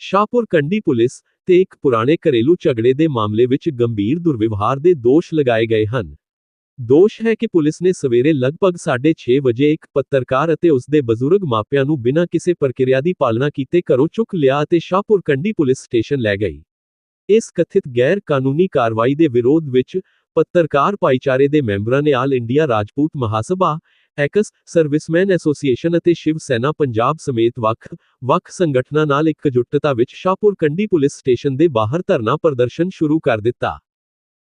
Shahpur Kandi police ਤੇ ਇੱਕ ਪੁਰਾਣੇ ਘਰੇਲੂ ਝਗੜੇ ਦੇ ਮਾਮਲੇ ਵਿੱਚ ਗੰਭੀਰ ਦੁਰਵਿਵਹਾਰ ਦੇ ਦੋਸ਼ ਲਗਾਏ ਗਏ ਹਨ। ਦੋਸ਼ ਹੈ ਕਿ ਪੁਲਿਸ ਨੇ ਸਵੇਰੇ ਲਗਭਗ 6:30 ਵਜੇ ਇੱਕ ਪੱਤਰਕਾਰ ਅਤੇ ਉਸ ਦੇ ਬਜ਼ੁਰਗ ਮਾਪਿਆਂ ਨੂੰ ਬਿਨਾਂ ਕਿਸੇ ਪ੍ਰਕਿਰਿਆ ਦੀ ਪਾਲਣਾ ਕੀਤੇ ਘਰੋਂ ਚੁੱਕ ਲਿਆ ਅਤੇ ਸ਼ਾਹਪੁਰ ਕੰਡੀ ਪੁਲਿਸ ਸਟੇਸ਼ਨ ਲੈ ਗਈ। ਇਸ ਕਥਿਤ ਗੈਰ ਕਾਨੂੰਨੀ ਕਾਰਵਾਈ ਦੇ ਵਿਰੋਧ ਵਿੱਚ ਪੱਤਰਕਾਰ ਭਾਈਚਾਰੇ ਦੇ ਮੈਂਬਰਾਂ ਨੇ all India Rajput Mahasabha ex serviceman association ਅਤੇ ਸ਼ਿਵ ਸੈਨਾ ਪੰਜਾਬ ਸਮੇਤ ਵੱਖ ਵੱਖ ਸੰਗਠਨਾਂ ਨਾਲ ਇਕਜੁੱਟਤਾ ਵਿੱਚ ਸ਼ਾਹਪੁਰ ਕੰਡੀ ਪੁਲਿਸ ਸਟੇਸ਼ਨ ਦੇ ਬਾਹਰ ਧਰਨਾ ਪ੍ਰਦਰਸ਼ਨ ਸ਼ੁਰੂ ਕਰ ਦਿੱਤਾ।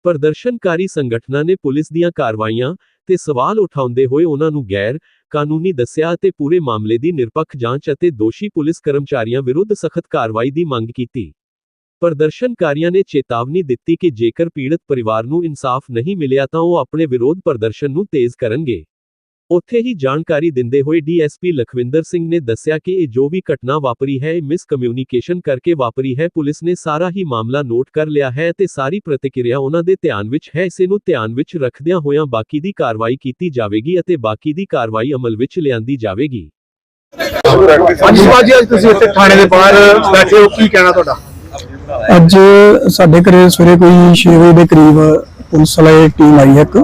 ਪ੍ਰਦਰਸ਼ਨਕਾਰੀ ਸੰਗਠਨਾਂ ਨੇ ਪੁਲਿਸ ਦੀਆਂ ਕਾਰਵਾਈਆਂ ਤੇ ਸਵਾਲ ਉਠਾਉਂਦੇ ਹੋਏ ਉਹਨਾਂ ਨੂੰ ਗੈਰ ਕਾਨੂੰਨੀ ਦੱਸਿਆ ਅਤੇ ਪੂਰੇ ਮਾਮਲੇ ਦੀ ਨਿਰਪੱਖ ਜਾਂਚ ਅਤੇ ਦੋਸ਼ੀ ਪੁਲਿਸ ਕਰਮਚਾਰੀਆਂ ਵਿਰੁੱਧ ਸਖਤ ਕਾਰਵਾਈ ਦੀ ਮੰਗ ਕੀਤੀ। ਪ੍ਰਦਰਸ਼ਨਕਾਰੀਆਂ ਨੇ ਚੇਤਾਵਨੀ ਦਿੱਤੀ ਕਿ ਜੇਕਰ ਪੀੜਤ ਪਰਿਵਾਰ ਨੂੰ ਇਨਸਾਫ ਨਹੀਂ ਮਿਲਿਆ ਤਾਂ ਉਹ ਆਪਣੇ ਵਿਰੋਧ ਪ੍ਰਦਰਸ਼ਨ ਨੂੰ ਤੇਜ਼ ਕਰਨਗੇ। ਉੱਥੇ ਹੀ ਜਾਣਕਾਰੀ ਦਿੰਦੇ ਹੋਏ ਡੀਐਸਪੀ ਲਖਵਿੰਦਰ ਸਿੰਘ ਨੇ ਦੱਸਿਆ ਕਿ ਇਹ ਜੋ ਵੀ ਘਟਨਾ ਵਾਪਰੀ ਹੈ ਇਹ ਮਿਸਕਮਿਊਨੀਕੇਸ਼ਨ ਕਰਕੇ ਵਾਪਰੀ ਹੈ। ਪੁਲਿਸ ਨੇ ਸਾਰਾ ਹੀ ਮਾਮਲਾ ਨੋਟ ਕਰ ਲਿਆ ਹੈ ਤੇ ਸਾਰੀ ਪ੍ਰਤੀਕਿਰਿਆ ਉਹਨਾਂ ਦੇ ਧਿਆਨ ਵਿੱਚ ਹੈ। ਇਸੇ ਨੂੰ ਧਿਆਨ ਵਿੱਚ ਰੱਖਦਿਆਂ ਹੋਇਆਂ ਬਾਕੀ ਦੀ ਕਾਰਵਾਈ ਕੀਤੀ ਜਾਵੇਗੀ ਅਤੇ ਬਾਕੀ ਦੀ ਕਾਰਵਾਈ ਅਮਲ ਵਿੱਚ ਲਿਆਂਦੀ ਜਾਵੇਗੀ। ਹਾਂਜੀ ਬਾਜੀ ਅੱਜ ਤੁਸੀਂ ਇੱਥੇ ਥਾਣੇ ਦੇ ਬਾਹਰ ਬੈਠੇ ਹੋ। ਕੀ ਕਹਿਣਾ ਤੁਹਾਡਾ? ਅੱਜ ਸਾਡੇ ਘਰੇ ਸਵੇਰੇ ਕੋਈ 6 ਵਜੇ ਦੇ ਕਰੀਬ ਪੁਲਿਸ ਵਾਲੇ ਟੀਮ ਆਈ ਹੈ ਇੱਕ।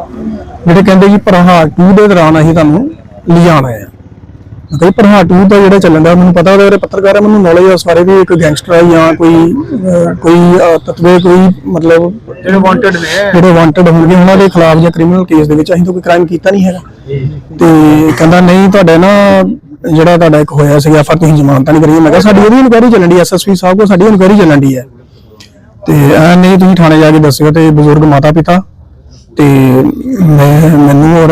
ਜਿਹੜੇ ਕਹਿੰਦੇ ਜੀ ਪ੍ਰਹਾਰ 2 ਦੇ ਦੌਰਾਨ ਅਸੀਂ ਤੁਹਾਨੂੰ ਲਿਜਾਣਾ ਹੈ। ਮੈਂ ਕਿਹਾ ਜੀ ਪ੍ਰਹਾਰ 2 ਦਾ ਜਿਹੜਾ ਚੱਲਣ ਦਾ ਮੈਨੂੰ ਪਤਾ ਉਹਦੇ ਬਾਰੇ ਪੱਤਰਕਾਰ ਹੈ ਮੈਨੂੰ ਨੌਲੇਜ ਉਸ ਬਾਰੇ ਵੀ ਇੱਕ ਗੈਂਗਸਟਰ ਹੈ ਜਾਂ ਕੋਈ ਕੋਈ ਤਤਵੇ ਕੋਈ ਮਤਲਬ ਜਿਹੜੇ ਵਾਂਟਡ ਨੇ। ਜਿਹੜੇ ਵਾਂਟਡ ਹੋਣਗੇ ਉਹਨਾਂ ਦੇ ਖਿਲਾਫ ਜਾਂ ਕ੍ਰਿਮੀਨਲ ਕੇਸ ਦੇ ਵਿੱਚ ਅਸੀਂ ਤਾਂ ਕੋਈ ਕ੍ਰਾਈਮ ਕੀਤਾ ਨਹੀਂ ਹੈਗਾ। ਤੇ ਕਹਿੰਦਾ ਨਹੀਂ ਤੁਹਾਡੇ ਨਾ ਜਿਹੜਾ ਤੁਹਾਡਾ ਇੱਕ ਹੋਇਆ ਸੀਗਾ ਐਫਆਰ ਤੁਸੀਂ ਜ਼ਮਾਨਤ ਨਹੀਂ ਕਰੀ ਮੈਂ ਕਿਹਾ ਸਾਡੀ ਉਹਦੀ ਇਨਕੁਆਇਰੀ ਚੱਲਣ ਦੀ ਐਸਐਸਪੀ ਸਾਹਿਬ ਕੋ ਸਾਡੀ ਇਨਕੁਆਇਰੀ ਚੱਲਣ ਦੀ ਹੈ ਤੇ ਐ ਨਹੀਂ ਤੁਸੀਂ ਥਾਣੇ ਜਾ ਕੇ ਦੱਸਿਓ ਤੇ ਬਜ਼ੁਰਗ ਮਾਤਾ ਪਿਤਾ ਤੇ ਮੈਂ, ਮੈਨੂੰ ਔਰ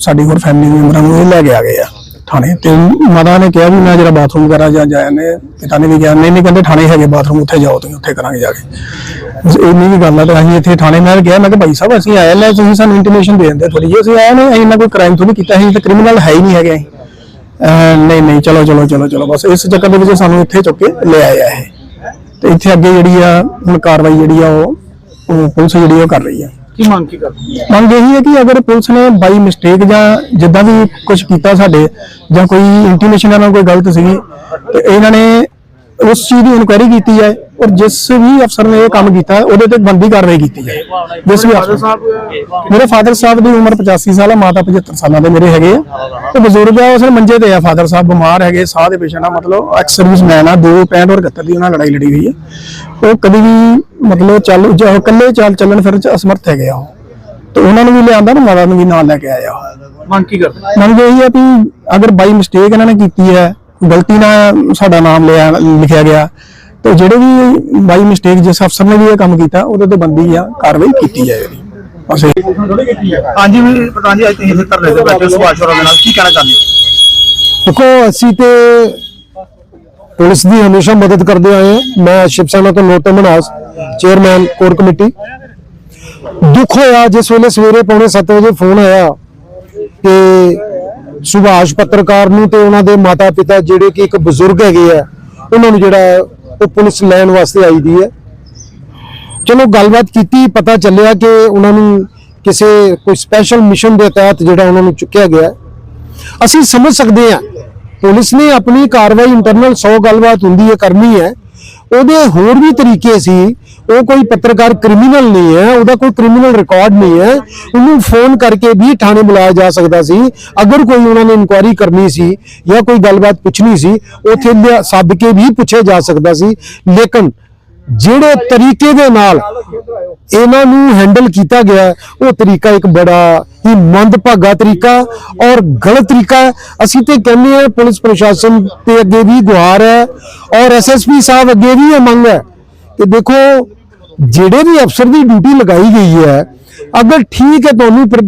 ਸਾਡੀ ਹੋਰ ਫੈਮਿਲੀ ਮੈਂਬਰਾਂ ਨੂੰ ਇਹ ਲੈ ਕੇ ਆ ਗਏ ਆ ਥਾਣੇ। ਤੇ ਮਾਤਾ ਨੇ ਕਿਹਾ ਵੀ ਮੈਂ ਜਿਹੜਾ ਬਾਥਰੂਮ ਵਗੈਰਾ ਜਾਂ ਜਾਇਆ ਨੇ ਪਿਤਾ ਨੇ ਵੀ ਕਿਹਾ, ਨਹੀਂ ਨਹੀਂ ਕਹਿੰਦੇ ਥਾਣੇ ਹੈਗੇ ਬਾਥਰੂਮ ਉੱਥੇ ਜਾਓ ਤੁਸੀਂ, ਉੱਥੇ ਕਰਾਂਗੇ ਜਾ ਕੇ। ਬਸ ਇੰਨੀ ਵੀ ਗੱਲ ਆ, ਤੇ ਅਸੀਂ ਇੱਥੇ ਥਾਣੇ ਨਾਲ ਗਿਆ ਮੈਂ ਕਿਹਾ ਭਾਈ ਸਾਹਿਬ, ਅਸੀਂ ਆਏ ਨੇ ਤੁਸੀਂ ਸਾਨੂੰ ਇੰਟੀਮੇਸ਼ਨ ਦੇ ਦਿੰਦੇ ਥੋੜੀ ਜਿਹੀ, ਅਸੀਂ ਆਏ ਨੇ, ਅਸੀਂ ਨਾ ਕੋਈ ਕ੍ਰਾਈਮ ਤੋਂ ਕੀਤਾ, ਅਸੀਂ ਤਾਂ ਕ੍ਰਿਮੀਨਲ ਹੈ ਹੀ ਨਹੀਂ ਹੈਗੇ ਅਸੀਂ। ਨਹੀਂ ਨਹੀਂ, ਚਲੋ ਚਲੋ ਚਲੋ ਚਲੋ, ਬਸ ਇਸ ਚੱਕਰ ਦੇ ਵਿੱਚ ਸਾਨੂੰ ਇੱਥੇ ਚੁੱਕ ਕੇ ਲੈ ਆਇਆ ਇਹ। ਤੇ ਇੱਥੇ ਅੱਗੇ ਜਿਹੜੀ ਆ ਹੁਣ ਕਾਰਵਾਈ ਜਿਹੜੀ ਆ ਉਹ ਉਹ ਪੁਲਿਸ ਜਿਹੜੀ ਉਹ ਕਰ ਰਹੀ ਆ। ਕੀ ਮੰਗ ਕੀ ਕਰਦੇ ਮੰਗ ਇਹੀ ਹੈ ਕਿ ਅਗਰ ਪੁਲਿਸ ਨੇ ਬਾਈ ਮਿਸਟੇਕ ਜਾਂ ਜਿੱਦਾਂ ਵੀ ਕੁਝ ਕੀਤਾ ਸਾਡੇ ਜਾਂ ਕੋਈ ਇੰਟੀਮੇਸ਼ਨ ਇਹਨਾਂ ਕੋਈ ਗਲਤ ਸੀਗੀ, ਤੇ ਇਹਨਾਂ ਨੇ ਉਸ ਚੀਜ਼ ਦੀ ਇਨਕੁਆਇਰੀ ਕੀਤੀ ਜਾਏ ਔਰ ਜਿਸ ਵੀ ਅਫਸਰ ਨੇ ਇਹ ਕੰਮ ਕੀਤਾ, ਉਹਦੇ ਤੇ ਬੰਦੀ ਕਾਰਵਾਈ ਕੀਤੀ ਜਾਏ। ਜਿਸ ਵੀ ਅਫਸਰ ਮੇਰੇ ਫਾਦਰ ਸਾਹਿਬ ਦੀ ਉਮਰ 85 ਸਾਲ ਹੈ ਮਾਤਾ 75 ਸਾਲਾਂ ਦੇ ਮੇਰੇ ਹੈਗੇ ਆ। ਤੇ ਬਜ਼ੁਰਗ ਆ ਉਸ ਮੰਜੇ ਤੇ ਆ, ਫਾਦਰ ਸਾਹਿਬ ਬਿਮਾਰ ਹੈਗੇ, ਸਾਹ ਦੇ ਪੇਸ਼ੈਂਟ ਆ, ਮਤਲਬ ਐਕਸ ਸਰਵਿਸਮੈਨ ਆ 265 ਔਰ 71 ਦੀ ਉਹਨਾਂ ਨਾਲ ਲੜਾਈ ਲੜੀ ਹੋਈ ਹੈ ਉਹ ਕਦੀ ਵੀ ਮਤਲਬ ਚੱਲ ਜੋ ਇਕੱਲੇ ਚੱਲ ਚੱਲਣ ਫਿਰਨ ਚ ਅਸਮਰਥ ਹੈਗੇ ਆ ਉਹ। ਤੇ ਉਹਨਾਂ ਨੂੰ ਵੀ ਲਿਆਂਦਾ ਨਾ ਮਾਤਾ ਨੂੰ ਵੀ ਨਾਲ ਲੈ ਕੇ ਆਇਆ ਉਹ। ਮੰਗ ਕੀ ਕਰਦੇ? ਮੰਗ ਇਹੀ ਹੈ ਵੀ ਅਗਰ ਬਾਈ ਮਿਸਟੇਕ ਇਹਨਾਂ ਨੇ ਕੀਤੀ ਹੈ ਗਲਤੀ ਨਾਲ ਸਾਡਾ ਨਾਮ ਲਿਆ ਲਿਖਿਆ ਗਿਆ ਤੇ ਜਿਹੜੇ ਵੀ ਬਾਈ ਮਿਸਟੇਕ ਜਿਸ ਅਫਸਰ ਨੇ ਵੀ ਇਹ ਕੰਮ ਕੀਤਾ ਉਹਦੇ ਤੇ ਬੰਦੀ ਆ ਕਾਰਵਾਈ ਕੀਤੀ ਜਾਏਗੀ। ਬਸ ਇਹ ਹਾਂਜੀ ਵੀ ਪ੍ਰਧਾਨ ਜੀ ਅੱਜ ਤੁਸੀਂ ਇੱਥੇ ਧਰਨੇ ਤੇ ਬੈਠੇ ਸੁਭਾਸ਼ ਹੋਰਾਂ ਦੇ ਨਾਲ ਕੀ ਕਹਿਣਾ ਚਾਹੁੰਦੇ ਹੋ? ਦੇਖੋ ਅਸੀਂ ਤੇ ਪੁਲਿਸ ਦੀ ਹਮੇਸ਼ਾ ਮਦਦ ਕਰਦੇ ਆਏ ਹਾਂ। ਮੈਂ ਸ਼ਿਵ ਸੈਨਾ ਤੋਂ ਨੋਟੇ ਮਨਾਸ ਚੇਅਰਮੈਨ ਕੋਰ ਕਮੇਟੀ। ਦੁੱਖ ਹੋਇਆ ਜਿਸ ਵੇਲੇ ਸਵੇਰੇ ਪੌਣੇ 7 ਵਜੇ ਫੋਨ ਆਇਆ ਕਿ ਸੁਭਾਸ਼ ਪੱਤਰਕਾਰ ਨੂੰ ਤੇ ਉਹਨਾਂ ਦੇ ਮਾਤਾ ਪਿਤਾ ਜਿਹੜੇ ਕਿ ਇੱਕ ਬਜ਼ੁਰਗ ਹੈਗੇ ਆ, ਉਹਨਾਂ ਨੂੰ ਜਿਹੜਾ ਉਹ ਪੁਲਿਸ ਲੈਣ ਵਾਸਤੇ ਆਈ ਦੀ ਹੈ। ਚਲੋ, ਗੱਲਬਾਤ ਕੀਤੀ, ਪਤਾ ਚੱਲਿਆ ਕਿ ਉਹਨਾਂ ਨੂੰ ਕਿਸੇ ਕੋਈ ਸਪੈਸ਼ਲ ਮਿਸ਼ਨ ਦੇ ਤਹਿਤ ਜਿਹੜਾ ਉਹਨਾਂ ਨੂੰ ਚੁੱਕਿਆ ਗਿਆ। ਅਸੀਂ ਸਮਝ ਸਕਦੇ ਹਾਂ ਪੁਲਿਸ ਨੇ ਆਪਣੀ ਕਾਰਵਾਈ ਇੰਟਰਨਲ 100 ਗੱਲਬਾਤ ਹੁੰਦੀ ਹੈ, ਕਰਨੀ ਹੈ। ਉਹਦੇ ਹੋਰ ਵੀ ਤਰੀਕੇ ਸੀ। ਉਹ ਕੋਈ ਪੱਤਰਕਾਰ ਕ੍ਰਿਮੀਨਲ ਨਹੀਂ ਹੈ, ਉਹਦਾ ਕੋਈ ਕ੍ਰਿਮੀਨਲ ਰਿਕਾਰਡ ਨਹੀਂ ਹੈ। ਉਹਨੂੰ ਫੋਨ ਕਰਕੇ ਵੀ ਥਾਣੇ ਬੁਲਾਇਆ ਜਾ ਸਕਦਾ ਸੀ। ਅਗਰ ਕੋਈ ਉਹਨਾਂ ਨੇ ਇਨਕੁਆਇਰੀ ਕਰਨੀ ਸੀ ਜਾਂ ਕੋਈ ਗੱਲਬਾਤ ਪੁੱਛਣੀ ਸੀ, ਉੱਥੇ ਲਿਆ- ਸੱਦ ਕੇ ਵੀ ਪੁੱਛਿਆ ਜਾ ਸਕਦਾ ਸੀ। ਲੇਕਿਨ ਜਿਹੜੇ ਤਰੀਕੇ ਦੇ ਨਾਲ ਇਹਨਾਂ ਨੂੰ ਹੈਂਡਲ ਕੀਤਾ ਗਿਆ ਉਹ ਤਰੀਕਾ ਇੱਕ ਬੜਾ ਹੀ ਮੰਦਭਾਗਾ ਤਰੀਕਾ ਔਰ ਗਲਤ ਤਰੀਕਾ ਅਸੀਂ ਤੇ ਕਹਿੰਦੇ ਹਾਂ ਪੁਲਿਸ ਪ੍ਰਸ਼ਾਸਨ ਤੇ ਅੱਗੇ ਵੀ ਗੁਹਾਰ ਹੈ ਔਰ ਐਸਐਸਪੀ ਸਾਹਿਬ ਅੱਗੇ ਵੀ ਇਹ ਮੰਗ ਹੈ ਕਿ ਦੇਖੋ, ਜਿਹੜੇ ਵੀ ਅਫਸਰ ਦੀ ਡਿਊਟੀ ਲਗਾਈ ਗਈ ਹੈ, ਅਗਰ ਠੀਕ ਹੈ ਤੁਹਾਨੂੰ ਪ੍ਰ-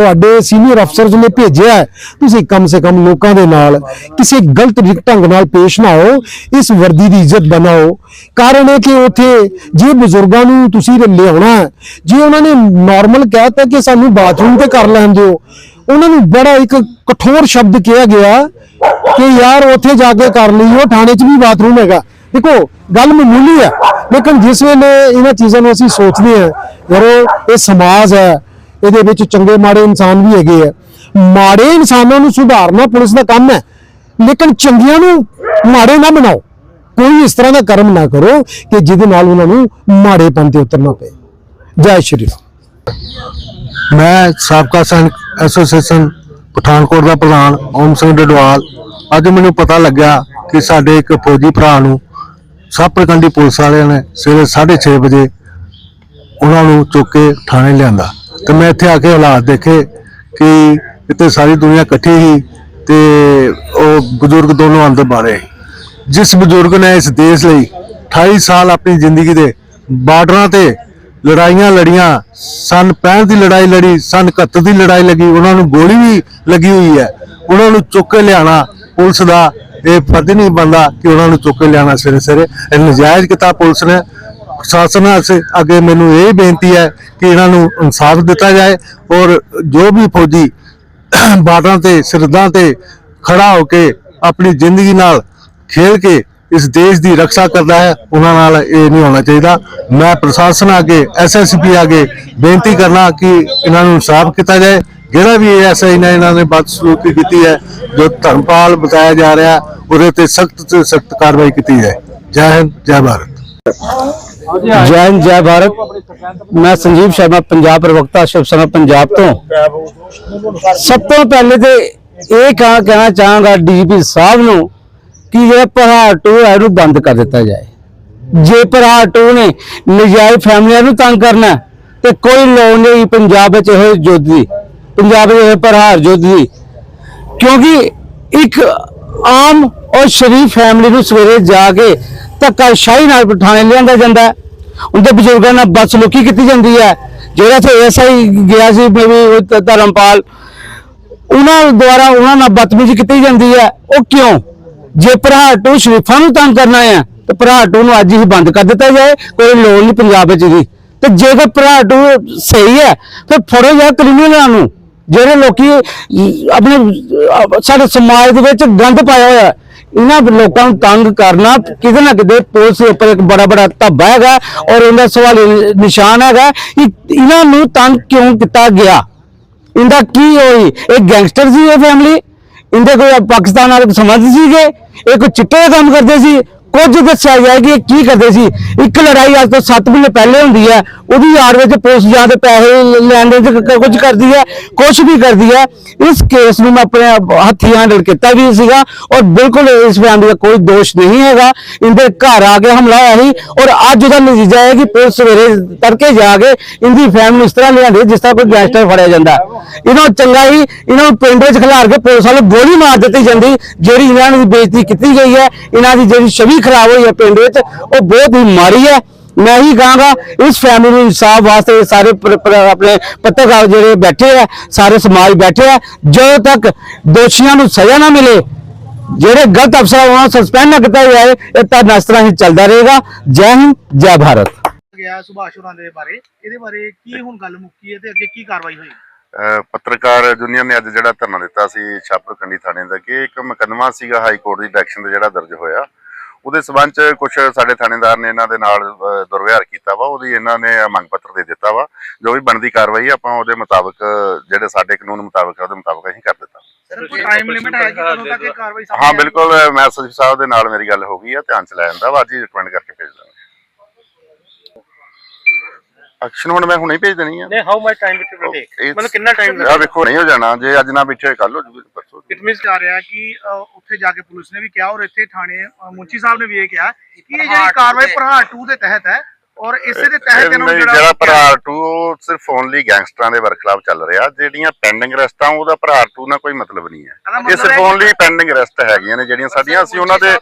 ਤੁਹਾਡੇ ਸੀਨੀਅਰ ਅਫਸਰਸ ਨੇ ਭੇਜਿਆ ਤੁਸੀਂ ਕਮ ਸੇ ਕਮ ਲੋਕਾਂ ਦੇ ਨਾਲ ਕਿਸੇ ਗਲਤ ਢੰਗ ਨਾਲ ਪੇਸ਼ ਨਾ ਹੋ, ਇਸ ਵਰਦੀ ਦੀ ਇੱਜ਼ਤ ਬਣਾਓ। ਕਾਰਨ ਹੈ ਕਿ ਉਥੇ ਜੇ ਬਜ਼ੁਰਗਾਂ ਨੂੰ ਤੁਸੀਂ ਲਿਆਉਣਾ ਜੇ ਉਹਨਾਂ ਨੇ ਨਾਰਮਲ ਕਹਿਤਾ ਕਿ ਸਾਨੂੰ ਬਾਥਰੂਮ ਤੇ ਕਰ ਲੈਣ ਦਿਓ, ਉਹਨਾਂ ਨੂੰ ਬੜਾ ਇੱਕ ਕਠੋਰ ਸ਼ਬਦ ਕਿਹਾ ਗਿਆ ਕਿ ਯਾਰ ਉੱਥੇ ਜਾ ਕੇ ਕਰ ਲਈਓ, ਥਾਣੇ 'ਚ ਵੀ ਬਾਥਰੂਮ ਹੈਗਾ। ਦੇਖੋ, ਗੱਲ ਮਾਮੂਲੀ ਹੈ, ਲੇਕਿਨ ਜਿਸ ਵੇਲੇ ਇਹਨਾਂ ਚੀਜ਼ਾਂ ਨੂੰ ਅਸੀਂ ਸੋਚਦੇ ਹਾਂ, ਯਾਰੋ, ਇਹ ਸਮਾਜ ਹੈ ਇਹਦੇ ਵਿੱਚ ਚੰਗੇ ਮਾੜੇ ਇਨਸਾਨ ਵੀ ਹੈਗੇ ਆ। ਮਾੜੇ ਇਨਸਾਨਾਂ ਨੂੰ ਸੁਧਾਰਨਾ ਪੁਲਿਸ ਦਾ ਕੰਮ ਹੈ, ਲੇਕਿਨ ਚੰਗੀਆਂ ਨੂੰ ਮਾੜੇ ਨਾ ਬਣਾਓ। ਕੋਈ ਇਸ ਤਰ੍ਹਾਂ ਦਾ ਕਰਮ ਨਾ ਕਰੋ ਕਿ ਜਿਹਦੇ ਨਾਲ ਉਹਨਾਂ ਨੂੰ ਮਾੜੇ ਪੰਨ ਤੇ ਉਤਰਨਾ ਪਏ। ਜੈ ਸ਼੍ਰੀ ਰਾਮ। ਮੈਂ ਸਾਬਕਾ ਸੈਨਿਕ ਐਸੋਸੀਏਸ਼ਨ ਪਠਾਨਕੋਟ ਦਾ ਪ੍ਰਧਾਨ ਓਮ ਸਿੰਘ ਡਡਵਾਲ। ਅੱਜ ਮੈਨੂੰ ਪਤਾ ਲੱਗਿਆ ਕਿ ਸਾਡੇ ਇੱਕ ਫੌਜੀ ਭਰਾ ਨੂੰ ਸਾਪਰਕੰਡੀ ਪੁਲਿਸ ਵਾਲਿਆਂ ਨੇ ਸਵੇਰੇ 6:30 ਵਜੇ ਉਹਨਾਂ ਨੂੰ ਚੁੱਕ ਕੇ ਥਾਣੇ ਲਿਆਂਦਾ। ਤੇ ਮੈਂ ਇੱਥੇ ਆ ਕੇ ਹਾਲਾਤ ਦੇਖੇ ਕਿ ਇੱਥੇ ਸਾਰੀ ਦੁਨੀਆ ਇਕੱਠੀ ਸੀ ਤੇ ਉਹ ਬਜ਼ੁਰਗ ਦੋਨੋਂ ਅੰਦਰ ਬਾਰੇ ਜਿਸ ਬਜ਼ੁਰਗ ਨੇ ਇਸ ਦੇਸ਼ ਲਈ 28 ਸਾਲ ਆਪਣੀ ਜ਼ਿੰਦਗੀ ਦੇ ਬਾਰਡਰਾਂ ਤੇ ਲੜਾਈਆਂ ਲੜੀਆਂ, ਸਨ 65 ਦੀ ਲੜਾਈ ਲੜੀ, ਸਨ 71 ਦੀ ਲੜਾਈ ਲੱਗੀ, ਉਹਨਾਂ ਨੂੰ ਗੋਲੀ ਵੀ ਲੱਗੀ ਹੋਈ ਹੈ। ਉਹਨਾਂ ਨੂੰ ਚੁੱਕ ਕੇ ਲਿਆਣਾ ਪੁਲਿਸ ਦਾ, ਇਹ ਫਰਜ਼ ਨਹੀਂ ਬਣਦਾ ਕਿ ਉਹਨਾਂ ਨੂੰ ਚੁੱਕ ਕੇ ਲਿਆਣਾ ਸਵੇਰੇ ਸਵੇਰੇ ਇਹ ਨਜਾਇਜ਼ ਕੀਤਾ ਪੁਲਿਸ ਨੇ ਪ੍ਰਸ਼ਾਸਨ ਅੱਗੇ ਮੈਨੂੰ ਇਹ ਬੇਨਤੀ ਹੈ ਕਿ ਇਹਨਾਂ ਨੂੰ ਇਨਸਾਫ ਦਿੱਤਾ ਜਾਏ ਔਰ ਜੋ ਵੀ ਫੌਜੀ ਬਾਰਡਰਾਂ ਤੇ ਸਰਦਾਂ ਤੇ ਖੜਾ ਹੋ ਕੇ ਆਪਣੀ ਜ਼ਿੰਦਗੀ ਨਾਲ ਖੇਡ ਕੇ ਇਸ ਦੇਸ਼ ਦੀ ਰੱਖਿਆ ਕਰਦਾ ਹੈ, ਉਹਨਾਂ ਨਾਲ ਇਹ ਨਹੀਂ ਹੋਣਾ ਚਾਹੀਦਾ। ਮੈਂ ਪ੍ਰਸ਼ਾਸਨ ਅੱਗੇ ਐਸਐਸਪੀ ਅੱਗੇ ਬੇਨਤੀ ਕਰਨਾ ਕਿ ਇਹਨਾਂ ਨੂੰ ਇਨਸਾਫ ਕੀਤਾ ਜਾਏ। ਜਿਹੜਾ ਵੀ ਐਸਾ ਇਹਨਾਂ ਇਹਨਾਂ ਨੇ ਬਦਸਲੂਕੀ ਕੀਤੀ ਹੈ, ਜੋ ਧਰਮਪਾਲ ਬਤਾਇਆ ਜਾ ਰਿਹਾ, ਉਹਦੇ ਤੇ ਸਖਤ ਤੋਂ ਸਖਤ ਕਾਰਵਾਈ ਕੀਤੀ ਜਾਏ। ਜੈ ਹਿੰਦ, ਜੈ ਭਾਰਤ। ਜੈ ਜੈ ਭਾਰਤ। ਮੈਂ ਸੰਜੀਵ ਸ਼ਰਮਾ, ਪੰਜਾਬ ਪ੍ਰਵਕਤਾ ਸ਼ਿਵ ਸੈਨਾ ਪੰਜਾਬ ਤੋਂ। ਸਭ ਤੋਂ ਪਹਿਲੇ ਤੇ ਇਹ ਕਹਾਂ ਕਹਿਣਾ ਚਾਹਾਂਗਾ ਡੀਜੀਪੀ ਸਾਹਿਬ ਨੂੰ ਕਿ ਇਹ ਪਹਾੜ ਟੂ ਹੈ, ਇਹਨੂੰ ਬੰਦ ਕਰ ਦਿੱਤਾ ਜਾਏ। ਜੇ ਪਹਾੜ ਟੂ ਨੇ ਨਜਾਇਜ਼ ਫੈਮਲੀਆਂ ਨੂੰ ਤੰਗ ਕਰਨਾ ਤੇ ਕੋਈ ਲੋੜ ਨਹੀਂ ਪੰਜਾਬ ਵਿੱਚ ਇਹ ਯੁੱਧ ਦੀ, ਪੰਜਾਬ ਵਿੱਚ ਇਹ ਪਹਾੜ ਯੁੱਧ ਦੀ। ਕਿਉਂਕਿ ਇੱਕ ਆਮ ਔਰ ਸ਼ਰੀਫ ਫੈਮਿਲੀ ਨੂੰ ਸਵੇਰੇ ਜਾ ਕੇ ਧੱਕਾਸ਼ਾਹੀ ਨਾਲ ਬਿਠਾਣੇ ਲਿਆਂਦਾ ਜਾਂਦਾ ਉਹਦੇ ਬਜ਼ੁਰਗਾਂ ਨਾਲ ਬਦਸਲੂਕੀ ਕੀਤੀ ਜਾਂਦੀ ਹੈ। ਜਿਹੜਾ ਤੇ ਐਸਆਈ ਗਿਆ ਸੀ ਵੀ ਧਰਮਪਾਲ, ਉਹਨਾਂ ਦੁਆਰਾ ਉਹਨਾਂ ਨਾਲ ਬਦਤਮੀਜ਼ੀ ਕੀਤੀ ਜਾਂਦੀ ਹੈ। ਉਹ ਕਿਉਂ? ਜੇ ਭਰਾ ਟੂ ਸ਼ਰੀਫਾਂ ਨੂੰ ਤੰਗ ਕਰਨਾ ਹੈ, ਤੇ ਭਰਾ ਟੂ ਨੂੰ ਅੱਜ ਹੀ ਬੰਦ ਕਰ ਦਿੱਤਾ ਜਾਏ। ਕੋਈ ਲੋੜ ਨਹੀਂ ਪੰਜਾਬ ਵਿੱਚ ਦੀ ਤੇ ਜੇਕਰ ਭਰਾ ਟੂ ਸਹੀ ਹੈ, ਫਿਰ ਫੜੋ ਯਾਰ ਕ੍ਰਿਮੀਨਲਾਂ ਨੂੰ ਜਿਹੜੇ ਲੋਕੀ ਆਪਣੇ ਸਾਡੇ ਸਮਾਜ ਦੇ ਵਿੱਚ ਗੰਦ ਪਾਇਆ ਹੋਇਆ ਇਹਨਾਂ ਲੋਕਾਂ ਨੂੰ ਤੰਗ ਕਰਨਾ, ਕਿਤੇ ਨਾ ਕਿਤੇ ਪੁਲਿਸ ਦੇ ਉੱਪਰ ਇੱਕ ਬੜਾ ਬੜਾ ਧੱਬਾ ਹੈਗਾ ਔਰ ਇਹਦਾ ਸਵਾਲ ਨਿਸ਼ਾਨ ਹੈਗਾ ਕਿ ਇਹਨਾਂ ਨੂੰ ਤੰਗ ਕਿਉਂ ਕੀਤਾ ਗਿਆ? ਇਹਦਾ ਕੀ ਹੋਈ? ਇਹ ਗੈਂਗਸਟਰ ਸੀ ਇਹ ਫੈਮਿਲੀ ਇਹਦੇ ਕੋਈ ਪਾਕਿਸਤਾਨ ਨਾਲ ਸੰਬੰਧ ਸੀਗੇ? ਇਹ ਕੋਈ ਚਿੱਟੇ ਦਾ ਕੰਮ ਕਰਦੇ ਸੀ? ਕੁਝ ਦੱਸਿਆ ਗਿਆ ਕਿ ਇਹ ਕੀ ਕਰਦੇ ਸੀ? ਇੱਕ ਲੜਾਈ ਅੱਜ ਤੋਂ 7 ਮਹੀਨੇ ਪਹਿਲੇ ਹੁੰਦੀ ਹੈ। ਉਹਦੀ ਯਾਰ ਵਿੱਚ ਪੁਲਿਸ ਜਾਂ ਤੇ ਪੈਸੇ ਲੈਣ ਦੇ ਵਿੱਚ ਕ- ਕੁਝ ਕਰਦੀ ਹੈ, ਕੁਝ ਵੀ ਕਰਦੀ ਹੈ। ਇਸ ਕੇਸ ਨੂੰ ਮੈਂ ਆਪਣੇ ਹੱਥੀਂ ਹੈਂਡਲ ਕੀਤਾ ਵੀ ਸੀਗਾ ਔਰ ਬਿਲਕੁਲ ਇਸ ਫੈਮਿਲੀ ਦਾ ਕੋਈ ਦੋਸ਼ ਨਹੀਂ ਹੈਗਾ। ਇਹਦੇ ਘਰ ਆ ਕੇ ਹਮਲਾ ਹੋਇਆ ਸੀ ਔਰ ਅੱਜ ਉਹਦਾ ਨਤੀਜਾ ਹੈ ਕਿ ਪੁਲਿਸ ਸਵੇਰੇ ਤੜਕੇ ਜਾ ਕੇ ਇਹਦੀ ਫੈਮਿਲੀ ਇਸ ਤਰ੍ਹਾਂ ਲਿਆਂਦੀ ਜਿਸ ਤਰ੍ਹਾਂ ਕੋਈ ਗੈਂਗਸਟਰ ਫੜਿਆ ਜਾਂਦਾ। ਇਹਨਾਂ ਨੂੰ ਚੰਗਾ ਹੀ ਇਹਨਾਂ ਨੂੰ ਪਿੰਡ ਵਿੱਚ ਖਿਲਾਰ ਕੇ ਪੁਲਿਸ ਵਾਲੇ ਗੋਲੀ ਮਾਰ ਦਿੱਤੀ ਜਾਂਦੀ, ਜਿਹੜੀ ਇਹਨਾਂ ਦੀ ਬੇਇੱਜ਼ਤੀ ਕੀਤੀ ਗਈ ਹੈ। ਇਹਨਾਂ ਦੀ ਜਿਹੜੀ ਛਵੀ ਖਰਾਬ ਹੋਈ ਹੈ ਪਿੰਡ ਵਿੱਚ ਉਹ ਬਹੁਤ ਹੀ ਮਾੜੀ ਹੈ। ਮੈਂ ਹੀ ਕਹਾਂਗਾ ਇਸ ਫੈਮਿਲੀ ਨੂੰ ਇਨਸਾਫ ਵਾਸਤੇ ਸਾਰੇ ਆਪਣੇ ਪੱਤਰਕਾਰ ਜਿਹੜੇ ਬੈਠੇ ਆ ਸਾਰੇ ਸਮਾਜ ਬੈਠੇ ਆ ਜਦੋਂ ਤੱਕ ਦੋਸ਼ੀਆਂ ਨੂੰ ਸਜ਼ਾ ਨਾ ਮਿਲੇ ਜਿਹੜੇ ਗਲਤ ਅਫਸਰ ਉਹਨਾਂ ਨੂੰ ਸਸਪੈਂਡ ਨਾ ਕੀਤਾ ਜਾਏ ਇਹ ਤਾਂ ਇਸ ਤਰ੍ਹਾਂ ਹੀ ਚੱਲਦਾ ਰਹੇਗਾ। ਜੈ ਹਿੰਦ ਜੈ ਭਾਰਤ। ਗਿਆ ਸੁਭਾਸ਼ ਹੋਰਾਂ ਦੇ ਬਾਰੇ। ਇਹਦੇ ਬਾਰੇ ਕੀ ਹੁਣ ਗੱਲ ਮੁੱਕੀ ਹੈ ਤੇ ਅੱਗੇ ਕੀ ਕਾਰਵਾਈ ਹੋਈ? ਪੱਤਰਕਾਰ ਯੂਨੀਅਨ ਨੇ ਅੱਜ ਜਿਹੜਾ ਧਰਨਾ ਦਿੱਤਾ ਸੀ ਛਾਪਰਕੰਡੀ ਥਾਣੇ ਦਾ ਕਿ ਇੱਕ ਮੁਕੱਦਮਾ ਸੀਗਾ ਹਾਈ ਕੋਰਟ ਦੀ ਡਾਇਰੈਕਸ਼ਨ ਤੇ ਜਿਹੜਾ ਦਰਜ ਹੋਇਆ। ਉਹਦੇ ਸਬੰਧ ਚ ਕੁਝ ਸਾਡੇ ਥਾਣੇਦਾਰ ਨੇ ਇਹਨਾਂ ਦੇ ਨਾਲ ਦੁਰਵਿਹਾਰ ਕੀਤਾ ਵਾ ਉਹਦੀ ਇਹਨਾਂ ਨੇ ਮੰਗ ਪੱਤਰ ਦੇ ਦਿੱਤਾ ਵਾ ਜੋ ਵੀ ਬਣਦੀ ਕਾਰਵਾਈ ਆਪਾਂ ਉਹਦੇ ਮੁਤਾਬਕ ਜਿਹੜੇ ਸਾਡੇ ਕਾਨੂੰਨ ਮੁਤਾਬਕ ਉਹਦੇ ਮੁਤਾਬਕ ਅਸੀਂ ਕਰ ਦਿੱਤਾ ਹੈ? ਬਿਲਕੁਲ ਮੈਂ ਐਸਐਸਪੀ ਸਾਹਿਬ ਦੇ ਨਾਲ ਮੇਰੀ ਗੱਲ ਹੋ ਗਈ ਆ ਧਿਆਨ ਚ ਲੈ ਜਾਂਦਾ ਵਾ ਅੱਜ ਹੀ ਰਿਕਮੈਂਡ ਕਰਕੇ ਭੇਜ ਦਾਂਗੇ ਐਕਸ਼ਨ ਹੁਣ ਮੈਂ ਹੁਣੇ ਹੀ ਭੇਜ ਦੇਣੀ ਆ। ਨਹੀਂ how much time it will take ਮਤਲਬ ਕਿੰਨਾ ਟਾਈਮ ਆ ਵੇਖੋ ਨਹੀਂ ਹੋ ਜਾਣਾ। ਜੇ ਅੱਜ ਨਾ ਪਿੱਛੇ ਕੱਲ ਹੋ ਜੂਗੀ ਪਰਸੋਂ ਇਟ ਮੀਨਸ ਜਾ ਰਿਹਾ ਕਿ ਅ, ਉੱਥੇ ਜਾ ਕੇ ਪੁਲਿਸ ਨੇ ਵੀ ਕਿਹਾ ਔਰ ਇੱਥੇ ਥਾਣੇ ਅ, ਮੁੰਚੀ ਸਾਹਿਬ ਨੇ ਵੀ ਇਹ ਕਿਹਾ ਕਿ ਇਹ ਜਿਹੜੀ ਕਾਰਵਾਈ ਪ੍ਰਹਾਰ 2 ਦੇ ਤਹਿਤ ਹੈ ਔਰ ਇਸੇ ਦੇ ਤਹਿਤ ਇਹਨਾਂ ਨੂੰ ਜਿਹੜਾ ਜਿਹੜਾ ਭਰਾਰ 2 ਉਹ ਸਿਰਫ ਓਨਲੀ ਗੈਂਗਸਟਰਾਂ ਦੇ ਵਰਖਲਾਫ ਚੱਲ ਰਿਹਾ। ਜਿਹੜੀਆਂ ਪੈਂਡਿੰਗ ਅਰੈਸਟਾਂ ਉਹਦਾ ਭਰਾਰ 2 ਨਾਲ ਕੋਈ ਮਤਲਬ ਨਹੀਂ ਹੈ। ਇਹ ਮਤਲਬ ਸਿਰਫ ਹੈ ਕਿ- ਓਨਲੀ ਪੈਂਡਿੰਗ ਅਰੈਸਟ ਹੈਗੀਆਂ ਨੇ ਜਿਹੜੀਆਂ ਸਾਡੀਆਂ ਅਸੀਂ ਉਹਨਾਂ ਦੇ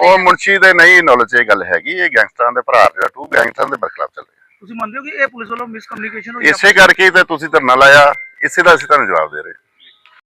ਉਹ ਮੁਨਸ਼ੀ ਦੇ ਨਹੀਂ ਨੌਲੇਜ ਇਹ ਗੱਲ ਹੈਗੀ। ਇਹ ਗੈਂਗਸਟਰਾਂ ਦੇ ਭਰਾਰ ਜਿਹੜਾ 2 ਗੈਂਗਸਟਰਾਂ ਦੇ ਵਰਖਲਾਫ ਚੱਲ ਰਿਹਾ। ਤੁਸੀਂ ਮੰਨਦੇ ਹੋ ਕਿ ਇਹ ਪੁਲਿਸ ਵੱਲੋਂ ਮਿਸਕਮਿਊਨੀਕੇਸ਼ਨ ਹੋਈ ਇਸੇ ਕਰਕੇ ਤਾਂ ਤੁਸੀਂ ਧਰਨਾ ਲਾਇਆ, ਇਸੇ ਦਾ ਅਸੀਂ ਤੁਹਾਨੂੰ ਜਵਾਬ ਦੇ ਰਹੇ